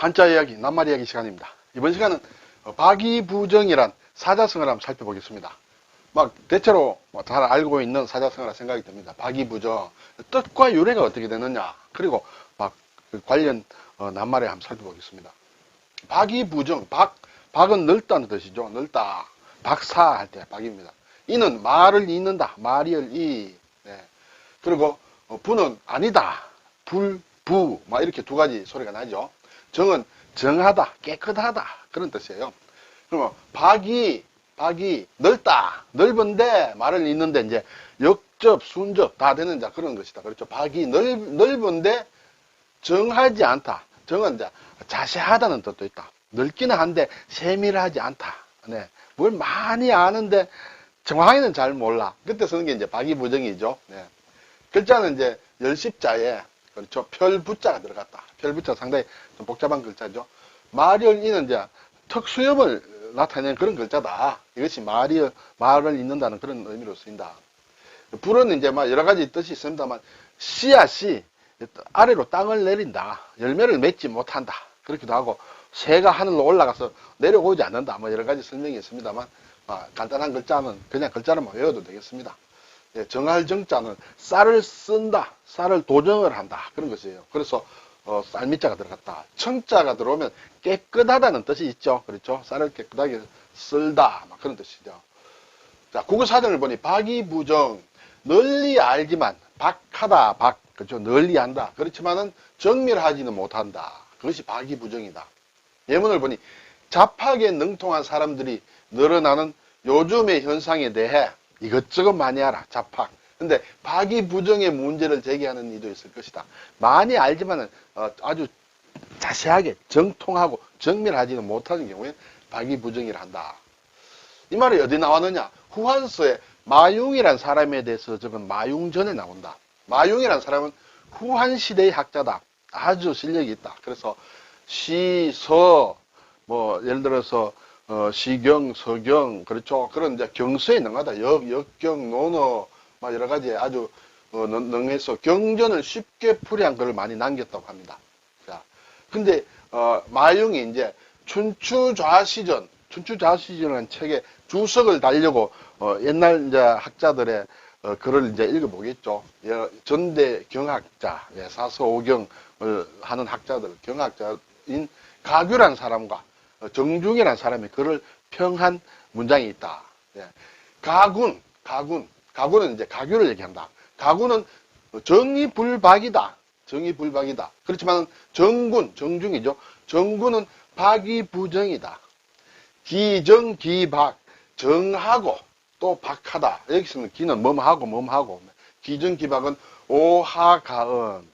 한자 이야기, 낱말 이야기 시간입니다. 이번 시간은 어, 박이부정이란 사자성어를 한번 살펴보겠습니다. 막 대체로 뭐잘 알고 있는 사자성어라 생각이 듭니다. 박이부정 뜻과 유래가 어떻게 되느냐 그리고 막그 관련 어, 낱말에 한번 살펴보겠습니다. 박이부정 박 박은 넓다는 뜻이죠. 넓다 박사 할 때 박입니다. 이는 말을 잇는다 말이을 이 네. 그리고 어, 부는 아니다 불 부 막 이렇게 두 가지 소리가 나죠. 정은 정하다 깨끗하다 그런 뜻이에요. 그러면 박이 박이 넓다 넓은데 말을 잇는데 이제 역접 순접 다 되는 자 그런 것이다. 그렇죠. 박이 넓 넓은데 정하지 않다. 정은 이제 자세하다는 뜻도 있다. 넓기는 한데 세밀하지 않다. 네. 뭘 많이 아는데 정확히는 잘 몰라. 그때 쓰는 게 이제 박이부정이죠. 네. 글자는 이제 열십자에 그렇죠. 별부자가 들어갔다. 별부자 상당히 좀 복잡한 글자죠. 마리얼이는 이제 특수염을 나타내는 그런 글자다. 이것이 마리얼, 말을 잇는다는 그런 의미로 쓰인다. 불은 이제 막 여러 가지 뜻이 있습니다만 씨앗이 아래로 땅을 내린다. 열매를 맺지 못한다. 그렇기도 하고 새가 하늘로 올라가서 내려오지 않는다. 뭐 여러 가지 설명이 있습니다만 아, 간단한 글자는 그냥 글자로만 외워도 되겠습니다. 예, 정할 정자는 쌀을 쓴다. 쌀을 도정을 한다. 그런 것이에요. 그래서 어, 쌀미자가 들어갔다. 청자가 들어오면 깨끗하다는 뜻이 있죠. 그렇죠. 쌀을 깨끗하게 쓸다. 막 그런 뜻이죠. 자, 국어사전을 보니 박이부정 널리 알지만 박하다 박 그렇죠 널리 안다 그렇지만은 정밀하지는 못한다 그것이 박이부정이다 예문을 보니 잡학에 능통한 사람들이 늘어나는 요즘의 현상에 대해 이것저것 많이 알아 잡학 근데 박이부정의 문제를 제기하는 이도 있을 것이다 많이 알지만은 어, 아주 자세하게 정통하고 정밀하지는 못하는 경우에 박이부정이라 한다 이 말이 어디 나왔느냐 후한서에 마융이란 사람에 대해서 적은 마융전에 나온다. 마융이란 사람은 후한 시대의 학자다. 아주 실력이 있다. 그래서 시, 서, 뭐 예를 들어서 어, 시경, 서경, 그렇죠. 그런 이제 경서에 능하다. 역, 역경, 논어, 막 여러 가지 아주 어, 능- 능해서 경전을 쉽게 풀이한 글을 많이 남겼다고 합니다. 자, 근데 어, 마융이 이제 춘추좌시전, 춘추좌시전이라는 책에 주석을 달려고 어, 옛날 이제 학자들의 어, 글을 이제 읽어보겠죠. 예, 전대 경학자, 예, 사서 오경을 하는 학자들, 경학자인 가규란 사람과 어, 정중이란 사람이 글을 평한 문장이 있다. 예. 가군, 가군, 가군은 이제 가규를 얘기한다. 가군은 정의불박이다. 정의불박이다. 그렇지만 정군, 정중이죠. 정군은 박이부정이다. 기정기박, 정하고 또 박하다. 여기서는 기는 뭐뭐하고 뭐뭐하고. 기정기박은 오하가은.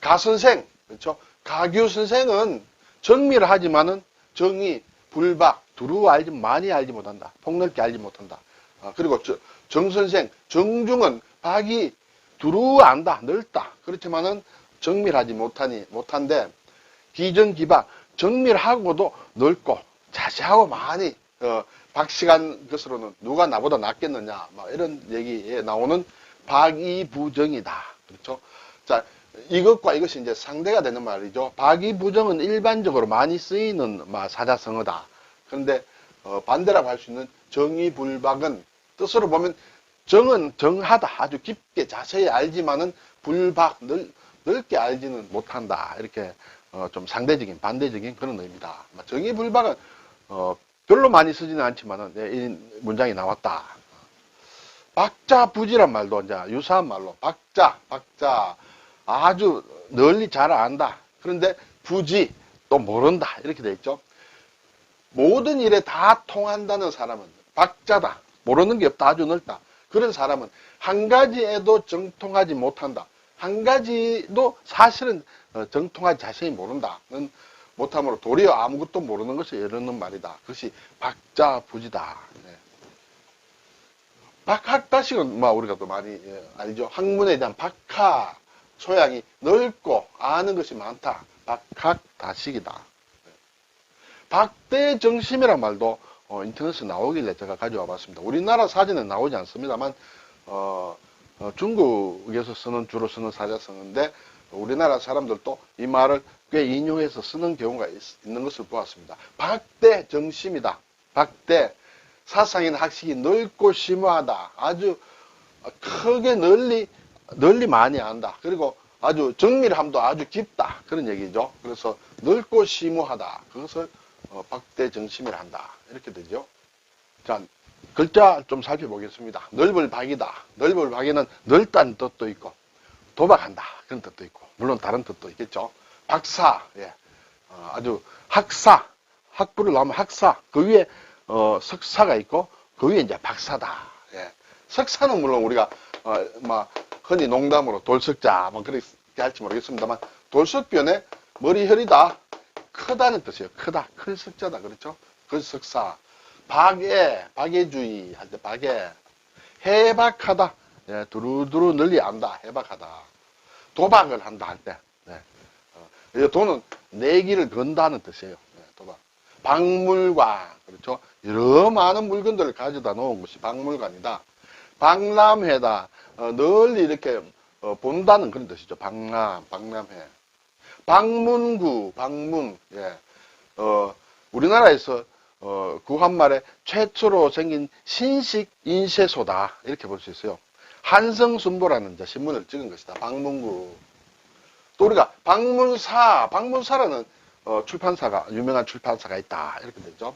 가선생, 그렇죠? 가규 선생은 정밀 하지만은 정의, 불박, 두루 알지, 많이 알지 못한다. 폭넓게 알지 못한다. 아, 그리고 저- 정선생, 정중은 박이 두루 안다, 넓다. 그렇지만은 정밀하지 못하니, 못한데, 기정기박, 정밀하고도 넓고, 자세하고 많이, 어, 박시간 것으로는 누가 나보다 낫겠느냐, 막 이런 얘기에 나오는 박이부정이다. 그렇죠? 자, 이것과 이것이 이제 상대가 되는 말이죠. 박이부정은 일반적으로 많이 쓰이는 마, 사자성어다. 그런데 어, 반대라고 할 수 있는 정의불박은 뜻으로 보면 정은 정하다. 아주 깊게 자세히 알지만은 불박, 넓, 넓게 알지는 못한다. 이렇게 어, 좀 상대적인, 반대적인 그런 의미다. 정의불박은 어, 별로 많이 쓰지는 않지만은 예, 이 문장이 나왔다. 박자부지란 말도 이제 유사한 말로 박자, 박자 아주 널리 잘 안다. 그런데 부지 또 모른다 이렇게 돼 있죠. 모든 일에 다 통한다는 사람은 박자다. 모르는 게 없다. 아주 넓다. 그런 사람은 한 가지에도 정통하지 못한다. 한 가지도 사실은 어, 정통하지 자신이 모른다는 못함으로 도리어 아무것도 모르는 것을 이르는 말이다. 그것이 박자부지다. 네. 박학다식은 뭐 우리가 또 많이 예, 알죠. 학문에 대한 박하 소양이 넓고 아는 것이 많다. 박학다식이다. 박대정심이란 말도 어, 인터넷에 나오길래 제가 가져와 봤습니다. 우리나라 사진은 나오지 않습니다만 어, 어, 중국에서 쓰는 주로 쓰는 사자성어인데 우리나라 사람들도 이 말을 꽤 인용해서 쓰는 경우가 있, 는 것을 보았습니다. 박대 정심이다. 박대 사상인 학식이 넓고 심오하다. 아주 크게 널리 널리 많이 안다. 그리고 아주 정밀함도 아주 깊다. 그런 얘기죠. 그래서 넓고 심오하다. 그것을 어, 박대 정심이라 한다. 이렇게 되죠. 자, 글자 좀 살펴보겠습니다. 넓을 박이다. 넓을 박이는 넓다는 뜻도 있고 도박한다. 그런 뜻도 있고 물론 다른 뜻도 있겠죠. 박사, 예. 어, 아주 학사, 학부를 나오면 학사. 그 위에 어, 석사가 있고 그 위에 이제 박사다. 예. 석사는 물론 우리가 어, 막 흔히 농담으로 돌석자 뭐 그렇게 할지 모르겠습니다만 돌석변에 머리혈이다 크다는 뜻이에요. 크다, 큰 석자다 그렇죠? 그 석사. 박애, 박애주의 할 때 박애. 해박하다. 예, 두루두루 널리 안다. 해박하다. 도박을 한다 할 때. 네. 어, 이 돈은 내기를 건다는 뜻이에요. 네, 도박. 박물관. 그렇죠? 여러 많은 물건들을 가져다 놓은 것이 박물관이다. 박람회다. 어, 널리 이렇게 어, 본다는 그런 뜻이죠. 박람, 박람회. 방문구, 방문. 예. 어, 우리나라에서 어, 구한말에 최초로 생긴 신식 인쇄소다. 이렇게 볼 수 있어요. 한성순보라는 이제 신문을 찍은 것이다. 방문구. 또 우리가 방문사, 방문사라는 어, 출판사가, 유명한 출판사가 있다. 이렇게 되죠.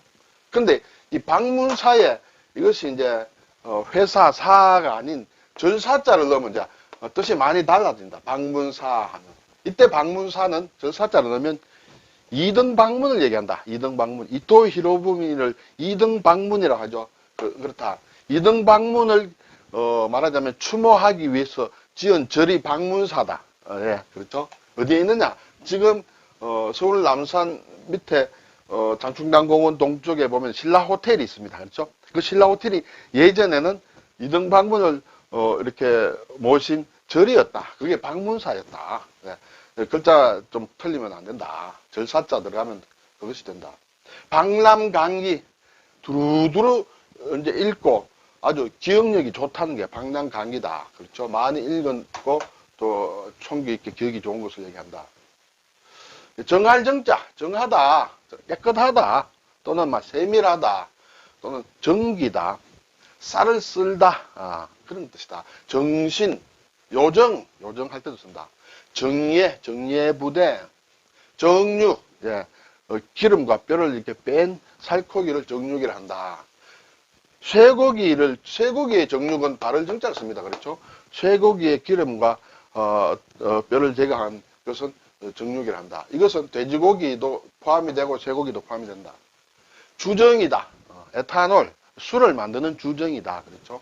근데 이 방문사에 이것이 이제 어, 회사 사가 아닌 절사자를 넣으면 이제 어, 뜻이 많이 달라진다. 방문사 하는. 이때 방문사는 절사자를 넣으면 이등 방문을 얘기한다. 이등 방문. 이토 히로부미를 이등 방문이라고 하죠. 그, 그렇다. 이등 방문을 어, 말하자면 추모하기 위해서 지은 절이 방문사다. 어, 예, 그렇죠. 어디에 있느냐? 지금 어, 서울 남산 밑에 어, 장충당공원 동쪽에 보면 신라 호텔이 있습니다. 그렇죠? 그 신라 호텔이 예전에는 이등 방문을 어, 이렇게 모신 절이었다. 그게 방문사였다. 예. 글자 좀 틀리면 안 된다. 절사자 들어가면 그것이 된다. 박람강기 두루두루 이제 읽고 아주 기억력이 좋다는 게 박람강기다. 그렇죠. 많이 읽었고 또 총기 있게 기억이 좋은 것을 얘기한다. 정할 정자, 정하다, 깨끗하다, 또는 막 세밀하다, 또는 정기다, 쌀을 쓸다, 아, 그런 뜻이다. 정신, 요정, 요정할 때도 쓴다. 정예, 정예 부대, 정육, 예, 어, 기름과 뼈를 이렇게 뺀 살코기를 정육이라 한다. 쇠고기를, 쇠고기의 정육은 발을 정자를 씁니다. 그렇죠? 쇠고기의 기름과 어, 어, 뼈를 제거한 것은 정육이라 한다. 이것은 돼지고기도 포함이 되고 쇠고기도 포함이 된다. 주정이다. 어, 에탄올, 술을 만드는 주정이다. 그렇죠?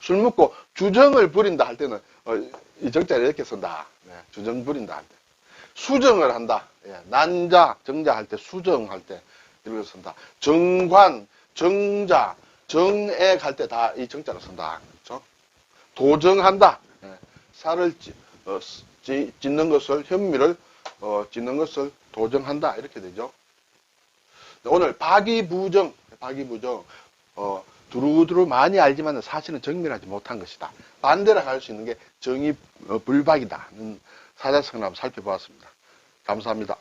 술 먹고 주정을 부린다 할 때는 어, 이 정자를 이렇게 쓴다. 네, 주정 부린다 할 때. 수정을 한다. 예, 난자, 정자 할 때, 수정할 때 이렇게 쓴다. 정관, 정자, 정액 할 때 다 이 정자를 쓴다. 그렇죠? 도정한다. 예, 살을 찌, 어, 찌, 찢는 것을 현미를 어, 찢는 것을 도정한다 이렇게 되죠. 오늘 박이부정, 박이부정 어, 두루두루 많이 알지만 사실은 정밀하지 못한 것이다. 반대로 할 수 있는 게 정의 어, 불박이다는 사자성을 살펴보았습니다. 감사합니다.